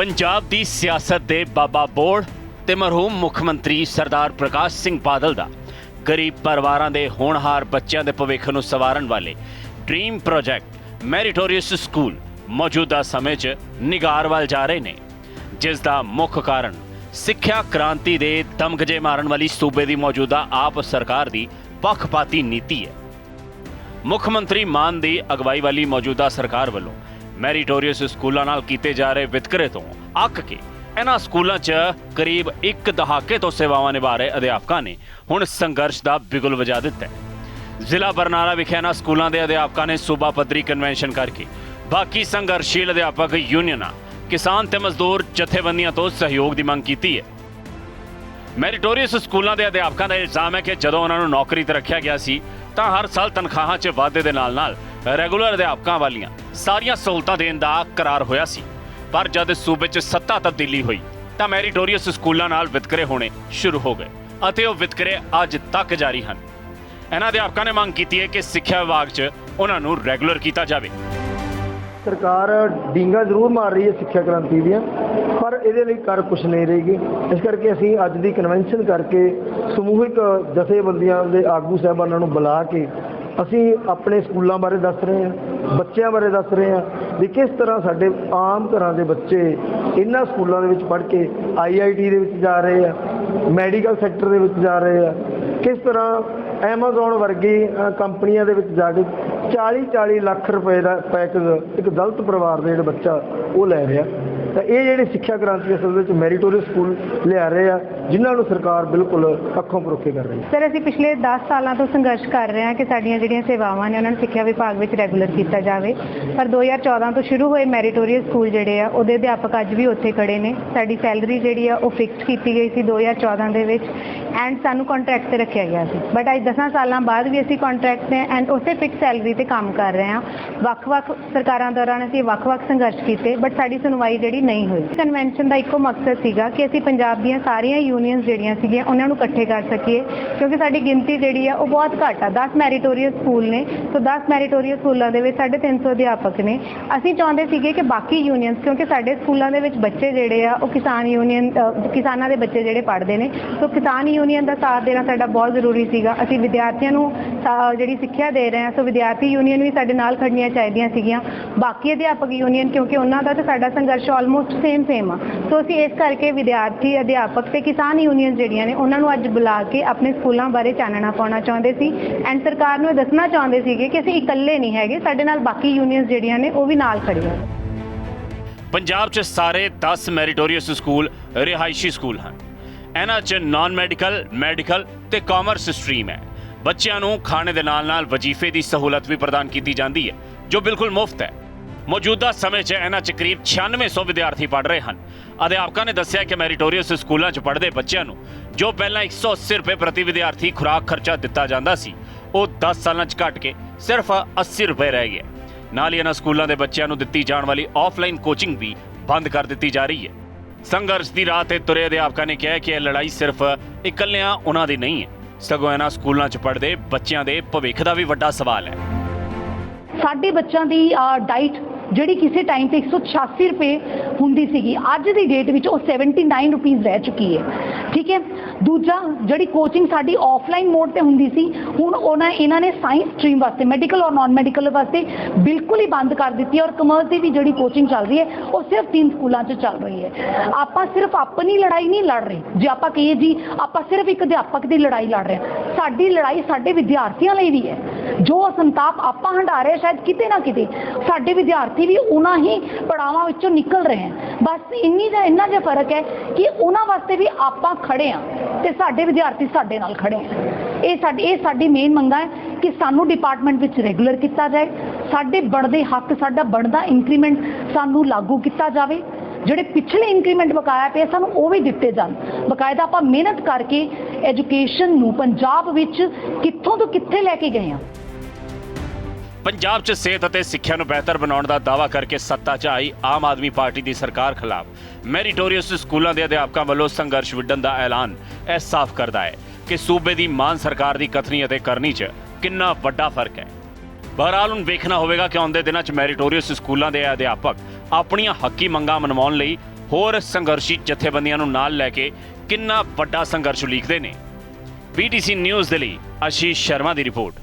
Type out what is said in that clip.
ਪੰਜਾਬ ਦੀ ਸਿਆਸਤ ਦੇ ਬਾਬਾ ਬੋੜ ਤੇ ਮਰਹੂਮ ਮੁੱਖ ਮੰਤਰੀ ਸਰਦਾਰ ਪ੍ਰਕਾਸ਼ ਸਿੰਘ ਬਾਦਲ ਦਾ। ਗਰੀਬ ਪਰਿਵਾਰਾਂ ਦੇ ਹੋਣਹਾਰ ਬੱਚਿਆਂ ਦੇ ਭਵਿੱਖ ਨੂੰ ਸਵਾਰਨ ਵਾਲੇ ਡ੍ਰੀਮ ਪ੍ਰੋਜੈਕਟ ਮੈਰੀਟੋਰੀਅਸ ਸਕੂਲ ਮੌਜੂਦਾ ਸਮੇਂ 'ਚ ਨਿਗਾਰ ਵੱਲ ਜਾ ਰਹੇ ਨੇ ਜਿਸ ਦਾ ਮੁੱਖ ਕਾਰਨ ਸਿੱਖਿਆ ਕ੍ਰਾਂਤੀ ਦੇ ਦਮਗਜੇ ਮਾਰਨ ਵਾਲੀ ਸੂਬੇ ਦੀ ਮੌਜੂਦਾ ਆਪ ਸਰਕਾਰ ਦੀ ਪੱਖਪਾਤੀ ਨੀਤੀ ਹੈ। ਮੁੱਖ ਮੰਤਰੀ ਮਾਨ ਦੀ ਅਗਵਾਈ ਵਾਲੀ ਮੌਜੂਦਾ ਸਰਕਾਰ ਵੱਲੋਂ ਮੈਰੀਟੋਰੀਅਸ ਸਕੂਲਾਂ ਨਾਲ ਕੀਤੇ ਜਾ ਰਹੇ ਵਿਤਕਰੇ ਤੋਂ ਅੱਕ ਕੇ, ਇਹਨਾਂ ਸਕੂਲਾਂ 'ਚ ਕਰੀਬ ਇੱਕ ਦਹਾਕੇ ਤੋਂ ਸੇਵਾਵਾਂ ਨਿਭਾ ਰਹੇ ਅਧਿਆਪਕਾਂ ਨੇ ਹੁਣ ਸੰਘਰਸ਼ ਦਾ ਬਿਗੁਲ ਵਜਾ ਦਿੱਤਾ ਹੈ। ਜ਼ਿਲ੍ਹਾ ਬਰਨਾਲਾ ਵਿਖੇ ਇਹਨਾਂ ਸਕੂਲਾਂ ਦੇ ਅਧਿਆਪਕਾਂ ਨੇ ਸੂਬਾ ਪੱਧਰੀ ਕਨਵੈਨਸ਼ਨ ਕਰਕੇ ਬਾਕੀ ਸੰਘਰਸ਼ੀਲ ਅਧਿਆਪਕ ਯੂਨੀਅਨਾਂ, ਕਿਸਾਨ ਤੇ ਮਜ਼ਦੂਰ ਜਥੇਬੰਦੀਆਂ ਤੋਂ ਸਹਿਯੋਗ ਦੀ ਮੰਗ ਕੀਤੀ ਹੈ। ਮੈਰੀਟੋਰੀਅਸ ਸਕੂਲਾਂ ਦੇ ਅਧਿਆਪਕਾਂ ਦਾ ਇਲਜ਼ਾਮ ਹੈ ਕਿ ਜਦੋਂ ਉਹਨਾਂ ਨੂੰ ਨੌਕਰੀ ਤੇ ਰੱਖਿਆ ਗਿਆ ਸੀ, ਤਾਂ ਹਰ ਸਾਲ ਤਨਖਾਹਾਂ 'ਚ ਵਾਧੇ ਦੇ ਨਾਲ-ਨਾਲ ਰੈਗੂਲਰ ਅਧਿਆਪਕਾਂ ਵਾਲੀਆਂ ਸਾਰੀਆਂ ਸਹੂਲਤਾਂ ਦੇਣ ਦਾ ਕਰਾਰ ਹੋਇਆ ਸੀ। ਪਰ ਜਦ ਸੂਬੇ 'ਚ ਸੱਤਾ ਤਬਦੀਲੀ ਹੋਈ, ਤਾਂ ਮੈਰੀਟੋਰੀਅਸ ਸਕੂਲਾਂ ਨਾਲ ਵਿਤਕਰੇ ਹੋਣੇ ਸ਼ੁਰੂ ਹੋ ਗਏ ਅਤੇ ਉਹ ਵਿਤਕਰੇ ਅੱਜ ਤੱਕ ਜਾਰੀ ਹਨ। ਇਹਨਾਂ ਅਧਿਆਪਕਾਂ ਨੇ ਮੰਗ ਕੀਤੀ ਹੈ ਕਿ ਸਿੱਖਿਆ ਵਿਭਾਗ 'ਚ ਉਹਨਾਂ ਨੂੰ ਰੈਗੂਲਰ ਕੀਤਾ ਜਾਵੇ। ਸਰਕਾਰ ਡੀਂਗਾ ਜ਼ਰੂਰ ਮਾਰ ਰਹੀ ਹੈ ਸਿੱਖਿਆ ਕ੍ਰਾਂਤੀ ਦੀਆਂ, ਪਰ ਇਹਦੇ ਲਈ ਕਰ ਕੁਛ ਨਹੀਂ ਰਹੇਗੀ। ਇਸ ਕਰਕੇ ਅਸੀਂ ਅੱਜ ਦੀ ਕਨਵੈਨਸ਼ਨ ਕਰਕੇ ਸਮੂਹਿਕ ਜਥੇਬੰਦੀਆਂ ਦੇ ਆਗੂ ਸਾਹਿਬਾਨਾਂ ਨੂੰ ਬੁਲਾ ਕੇ ਅਸੀਂ ਆਪਣੇ ਸਕੂਲਾਂ ਬਾਰੇ ਦੱਸ ਰਹੇ ਹਾਂ, ਬੱਚਿਆਂ ਬਾਰੇ ਦੱਸ ਰਹੇ ਹਾਂ ਵੀ ਕਿਸ ਤਰ੍ਹਾਂ ਸਾਡੇ ਆਮ ਘਰਾਂ ਦੇ ਬੱਚੇ ਇਹਨਾਂ ਸਕੂਲਾਂ ਦੇ ਵਿੱਚ ਪੜ੍ਹ ਕੇ ਆਈਆਈਟੀ ਦੇ ਵਿੱਚ ਜਾ ਰਹੇ ਆ, ਮੈਡੀਕਲ ਸੈਕਟਰ ਦੇ ਵਿੱਚ ਜਾ ਰਹੇ ਆ, ਕਿਸ ਤਰ੍ਹਾਂ ਐਮਾਜ਼ੋਨ ਵਰਗੀ ਕੰਪਨੀਆਂ ਦੇ ਵਿੱਚ ਜਾ ਕੇ 40 40 ਲੱਖ ਰੁਪਏ ਦਾ ਪੈਕੇਜ ਇੱਕ ਦਲਤ ਪਰਿਵਾਰ ਦੇ ਜਿਹੜਾ ਬੱਚਾ ਉਹ ਲੈ ਰਿਹਾ। ਤਾਂ ਇਹ ਜਿਹੜੇ ਸਿੱਖਿਆ ਕ੍ਰਾਂਤੀ ਅਸਲ ਵਿੱਚ ਮੈਰੀਟੋਰੀਅਸ ਸਕੂਲ ਲਿਆ ਰਹੇ ਆ, ਜਿਨ੍ਹਾਂ ਨੂੰ ਸਰਕਾਰ ਬਿਲਕੁਲ ਅੱਖੋਂ ਪਰੋਖੇ ਕਰ ਰਹੀ ਹੈ। ਸਰ, ਅਸੀਂ ਪਿਛਲੇ 10 ਸਾਲਾਂ ਤੋਂ ਸੰਘਰਸ਼ ਕਰ ਰਹੇ ਹਾਂ ਕਿ ਸਾਡੀਆਂ ਜਿਹੜੀਆਂ ਸੇਵਾਵਾਂ ਨੇ, ਉਹਨਾਂ ਨੂੰ ਸਿੱਖਿਆ ਵਿਭਾਗ ਵਿੱਚ ਰੈਗੂਲਰ ਕੀਤਾ ਜਾਵੇ। ਪਰ 2014 ਤੋਂ ਸ਼ੁਰੂ ਹੋਏ ਮੈਰੀਟੋਰੀਅਸ ਸਕੂਲ ਜਿਹੜੇ ਆ, ਉਹਦੇ ਅਧਿਆਪਕ ਅੱਜ ਵੀ ਉੱਥੇ ਖੜੇ ਨੇ। ਸਾਡੀ ਸੈਲਰੀ ਜਿਹੜੀ ਆ, ਉਹ ਫਿਕਸ ਕੀਤੀ ਗਈ ਸੀ 2014 ਦੇ ਵਿੱਚ, ਐਂਡ ਸਾਨੂੰ ਕੰਟਰੈਕਟ ਤੇ ਰੱਖਿਆ ਗਿਆ ਸੀ। ਬਟ ਅੱਜ 10 ਸਾਲਾਂ ਬਾਅਦ ਵੀ ਅਸੀਂ ਕੰਟਰੈਕਟ ਤੇ ਐਂਡ ਉਸੇ ਫਿਕਸ ਸੈਲਰੀ ਤੇ ਕੰਮ ਕਰ ਰਹੇ ਹਾਂ। ਵੱਖ-ਵੱਖ ਸਰਕਾਰਾਂ ਦੌਰਾਨ ਅਸੀਂ ਵੱਖ-ਵੱਖ ਸੰਘਰਸ਼ ਕੀਤੇ ਬਟ ਸਾਡੀ ਸੁਣਵਾਈ ਜਿਹੜੀ ਨਹੀਂ ਹੋਈ। ਕਨਵੈਨਸ਼ਨ ਦਾ ਇੱਕੋ ਮਕਸਦ ਸੀਗਾ ਕਿ ਅਸੀਂ ਪੰਜਾਬ ਦੀਆਂ ਸਾਰੀਆਂ ਯੂਨੀਅਨਸ ਜਿਹੜੀਆਂ ਸੀਗੀਆਂ, ਉਹਨਾਂ ਨੂੰ ਇਕੱਠੇ ਕਰ ਸਕੀਏ। ਕਿਉਂਕਿ ਸਾਡੀ ਗਿਣਤੀ ਜਿਹੜੀ ਆ, ਉਹ ਬਹੁਤ ਘੱਟ ਆ। 10 ਮੈਰੀਟੋਰੀਅਸ ਸਕੂਲ ਨੇ। ਸੋ 10 ਮੈਰੀਟੋਰੀਅਸ ਸਕੂਲਾਂ ਦੇ ਵਿੱਚ 350 ਅਧਿਆਪਕ ਨੇ। ਅਸੀਂ ਚਾਹੁੰਦੇ ਸੀਗੇ ਕਿ ਬਾਕੀ ਯੂਨੀਅਨਸ ਕਿਉਂਕਿ ਸਾਡੇ ਸਕੂਲਾਂ ਦੇ ਵਿੱਚ ਬੱਚੇ ਜਿਹੜੇ ਆ, ਉਹ ਕਿਸਾਨ ਯੂਨੀਅਨ ਕਿਸਾਨਾਂ ਦੇ ਬੱਚੇ ਜਿਹੜੇ ਪੜ੍ਹਦੇ ਨੇ। ਸੋ ਕਿਸਾਨ ਯੂਨੀਅਨ ਦਾ ਸਾਥ ਦੇਣਾ ਸਾਡਾ ਬਹੁਤ ਜ਼ਰੂਰੀ ਸੀਗਾ। ਅਸੀਂ ਵਿਦਿਆਰਥੀਆਂ ਨੂੰ ਜਿਹੜੀ ਸਿੱਖਿਆ ਦੇ ਰਹੇ ਹਾਂ, ਸੋ ਵਿਦਿਆਰਥੀ ਯੂਨੀਅਨ ਵੀ ਸਾਡੇ ਨਾਲ ਖੜਨੀਆਂ ਚਾਹੀਦੀਆਂ ਸੀਗੀਆਂ। ਬਾਕੀ ਅਧਿਆਪਕ ਯੂਨੀਅਨ ਕਿਉਂਕਿ ਉਹਨਾਂ ਦਾ ਤੇ ਸਾਡਾ ਸੰਘਰਸ਼ ਆਲਮੋਸਟ ਸੇਮ ਸੇਮ ਆ। ਸੋ ਅਸੀਂ ਇਸ ਕਰਕੇ ਵਿਦਿਆਰਥੀ, ਅਧਿਆਪਕ ਤੇ ਕਿਸਾਨ ਯੂਨੀਅਨ ਜਿਹੜੀਆਂ ਨੇ, ਉਹਨਾਂ ਨੂੰ ਅੱਜ ਬੁਲਾ ਕੇ ਆਪਣੇ ਸਕੂਲਾਂ ਬਾਰੇ ਚਾਨਣਾ ਪਾਉਣਾ ਚਾਹੁੰਦੇ ਸੀ। ਐਂਡ ਸਰਕਾਰ ਨੂੰ ਇਹ ਦੱਸਣਾ ਚਾਹੁੰਦੇ ਸੀਗੇ ਕਿ ਅਸੀਂ ਇਕੱਲੇ ਨਹੀਂ ਹੈਗੇ, ਸਾਡੇ ਨਾਲ ਬਾਕੀ ਯੂਨੀਅਨਸ ਜਿਹੜੀਆਂ ਨੇ, ਉਹ ਵੀ ਨਾਲ ਖੜੀਆਂ ਪੰਜਾਬ 'ਚ ਸਾਰੇ 10 ਮੈਰੀਟੋਰੀਅਸ ਸਕੂਲ ਰਿਹਾਇਸ਼ੀ ਸਕੂਲ ਹਨ। ਇਹਨਾਂ 'ਚ ਨਾਨ ਮੈਡੀਕਲ ਮੈਡੀਕਲ ਤੇ ਕਾਮਰਸ ਸਟਰੀਮ ਹੈ। ਬੱਚਿਆਂ ਨੂੰ ਖਾਣੇ ਦੇ ਨਾਲ-ਨਾਲ ਵਜ਼ੀਫੇ ਦੀ ਸਹੂਲਤ ਵੀ ਪ੍ਰਦਾਨ ਕੀਤੀ ਜਾਂਦੀ ਹੈ, ਜੋ ਬਿਲਕੁਲ ਮੁਫਤ ਹੈ। ਮੌਜੂਦਾ ਸਮੇਂ 'ਚ ਇਹਨਾਂ 'ਚ ਕਰੀਬ 9600 ਵਿਦਿਆਰਥੀ ਪੜ੍ਹ ਰਹੇ ਹਨ। ਅਧਿਆਪਕਾਂ ਨੇ ਦੱਸਿਆ ਕਿ ਮੈਰੀਟੋਰੀਅਸ ਸਕੂਲਾਂ 'ਚ ਪੜ੍ਹਦੇ ਬੱਚਿਆਂ ਨੂੰ ਜੋ ਪਹਿਲਾਂ 180 ਰੁਪਏ ਪ੍ਰਤੀ ਵਿਦਿਆਰਥੀ ਖੁਰਾਕ ਖਰਚਾ ਦਿੱਤਾ ਜਾਂਦਾ ਸੀ, ਉਹ 10 ਸਾਲਾਂ 'ਚ ਘਟ ਕੇ ਸਿਰਫ 80 ਰੁਪਏ ਰਹਿ ਗਿਆ ਨਾਲ ਹੀ ਇਹਨਾਂ ਸਕੂਲਾਂ ਦੇ ਬੱਚਿਆਂ ਨੂੰ ਦਿੱਤੀ ਜਾਣ ਵਾਲੀ ਆਫਲਾਈਨ ਕੋਚਿੰਗ ਵੀ ਬੰਦ ਕਰ ਦਿੱਤੀ ਜਾ ਰਹੀ ਹੈ। ਸੰਘਰਸ਼ ਦੀ ਰਾਹ ਤੇ ਤੁਰੇ ਅਧਿਆਪਕਾਂ ਨੇ ਕਿਹਾ ਕਿ ਇਹ ਲੜਾਈ ਸਿਰਫ ਇਕੱਲਿਆਂ ਉਹਨਾਂ ਦੀ ਨਹੀਂ ਹੈ। ਸਗੋਂ ਇਹਨਾਂ ਸਕੂਲਾਂ 'ਚ ਪੜ੍ਹਦੇ ਬੱਚਿਆਂ ਦੇ ਭਵਿੱਖ ਦਾ ਵੀ ਵੱਡਾ ਸਵਾਲ ਹੈ। ਸਾਡੇ ਬੱਚਿਆਂ ਦੀ ਡਾਈਟ ਜਿਹੜੀ ਕਿਸੇ ਟਾਈਮ ਤੇ 186 ਰੁਪਏ ਹੁੰਦੀ ਸੀਗੀ, ਅੱਜ ਦੀ ਡੇਟ ਵਿੱਚ ਉਹ 79 ਰੁਪੀਸ ਰਹਿ ਚੁੱਕੀ ਹੈ। ਠੀਕ ਹੈ? ਦੂਜਾ, ਜਿਹੜੀ ਕੋਚਿੰਗ ਸਾਡੀ ਆਫਲਾਈਨ ਮੋਡ ਤੇ ਹੁੰਦੀ ਸੀ, ਹੁਣ ਉਹਨਾਂ, ਇਹਨਾਂ ਨੇ ਸਾਇੰਸ ਸਟਰੀਮ ਵਾਸਤੇ ਮੈਡੀਕਲ ਔਰ ਨਾਨ ਮੈਡੀਕਲ ਵਾਸਤੇ ਬਿਲਕੁਲ ਹੀ ਬੰਦ ਕਰ ਦਿੱਤੀ ਹੈ ਔਰ ਕਮਰਸ ਦੀ ਵੀ ਜਿਹੜੀ ਕੋਚਿੰਗ ਚੱਲ ਰਹੀ ਹੈ, ਉਹ ਸਿਰਫ ਤਿੰਨ ਸਕੂਲਾਂ 'ਚ ਚੱਲ ਰਹੀ ਹੈ। ਆਪਾਂ ਸਿਰਫ ਆਪਣੀ ਲੜਾਈ ਨਹੀਂ ਲੜ ਰਹੇ। ਜੇ ਆਪਾਂ ਕਹੀਏ ਜੀ, ਆਪਾਂ ਸਿਰਫ ਇੱਕ ਅਧਿਆਪਕ ਦੀ ਲੜਾਈ ਲੜ ਰਹੇ ਹਾਂ। ਸਾਡੀ ਲੜਾਈ ਸਾਡੇ ਵਿਦਿਆਰਥੀਆਂ ਲਈ ਵੀ ਹੈ। ਜੋ ਸੰਤਾਪ ਆਪਾਂ ਹੰਢਾ ਰਹੇ ਹਾਂ, ਸ਼ਾਇਦ ਕਿਤੇ ਨਾ ਕਿਤੇ ਸਾਡੇ ਵਿਦਿਆਰਥੀ ਵੀ ਉਹਨਾਂ ਹੀ ਪੜਾਵਾਂ ਵਿੱਚੋਂ ਨਿਕਲ ਰਹੇ ਹਨ ਬਸ ਇੰਨੀ ਦਾ ਇੰਨਾ ਜਿਹਾ ਫ਼ਰਕ ਹੈ ਕਿ ਉਹਨਾਂ ਵਾਸਤੇ ਵੀ ਆਪਾਂ ਖੜੇ ਆ ਤੇ ਸਾਡੇ ਵਿਦਿਆਰਥੀ ਸਾਡੇ ਨਾਲ ਖੜੇ ਆ। ਇਹ ਸਾਡੀ ਇਹ ਸਾਡੀ ਮੇਨ ਮੰਗਾ ਹੈ ਕਿ ਸਾਨੂੰ ਡਿਪਾਰਟਮੈਂਟ ਵਿੱਚ ਰੈਗੂਲਰ ਕੀਤਾ ਜਾਏ। ਸਾਡੇ ਬਣਦੇ ਹੱਕ ਸਾਡਾ ਬਣਦਾ ਇੰਕਰੀਮੈਂਟ ਸਾਨੂੰ ਲਾਗੂ ਕੀਤਾ ਜਾਵੇ। ਜਿਹੜੇ ਪਿਛਲੇ ਇੰਕਰੀਮੈਂਟ ਬਕਾਇਆ ਪਏ ਸਾਨੂੰ, ਉਹ ਵੀ ਦਿੱਤੇ ਜਾਣ। ਬਕਾਇਦਾ ਆਪਾਂ ਮਿਹਨਤ ਕਰਕੇ ਐਜੂਕੇਸ਼ਨ ਨੂੰ ਪੰਜਾਬ ਵਿੱਚ ਕਿੱਥੋਂ ਤੋਂ ਕਿੱਥੇ ਲੈ ਕੇ ਗਏ ਆ ਪੰਜਾਬ 'ਚ ਸਿਹਤ ਅਤੇ ਸਿੱਖਿਆ ਨੂੰ ਬਿਹਤਰ ਬਣਾਉਣ ਦਾ ਦਾਅਵਾ ਕਰਕੇ ਸੱਤਾ 'ਚ ਆਈ ਆਮ ਆਦਮੀ ਪਾਰਟੀ ਦੀ ਸਰਕਾਰ ਖਿਲਾਫ। ਮੈਰੀਟੋਰੀਅਸ ਸਕੂਲਾਂ ਦੇ ਅਧਿਆਪਕਾਂ ਵੱਲੋਂ ਸੰਘਰਸ਼ ਵਿੱਢਣ ਦਾ ਐਲਾਨ, ਇਹ ਸਾਫ਼ ਕਰਦਾ ਹੈ ਕਿ ਸੂਬੇ ਦੀ ਮਾਨ ਸਰਕਾਰ ਦੀ ਕਥਨੀ ਅਤੇ ਕਰਨੀ 'ਚ ਕਿੰਨਾ ਵੱਡਾ ਫ਼ਰਕ ਹੈ। ਬਹਰਾਲ ਹੁਣ ਵੇਖਣਾ ਹੋਵੇਗਾ ਕਿ ਆਉਂਦੇ ਦਿਨਾਂ 'ਚ ਮੈਰੀਟੋਰੀਅਸ ਸਕੂਲਾਂ ਦੇ ਅਧਿਆਪਕ ਆਪਣੀਆਂ ਹੱਕੀ ਮੰਗਾਂ ਮਨਵਾਉਣ ਲਈ ਹੋਰ ਸੰਘਰਸ਼ੀ ਜਥੇਬੰਦੀਆਂ ਨੂੰ ਨਾਲ ਲੈ ਕੇ ਕਿੰਨਾ ਵੱਡਾ ਸੰਘਰਸ਼ ਉਲੀਕਦੇ ਨੇ। ਪੀਟੀਸੀ ਨਿਊਜ਼ ਦੇ ਲਈ ਆਸ਼ੀਸ਼ ਸ਼ਰਮਾ ਦੀ ਰਿਪੋਰਟ।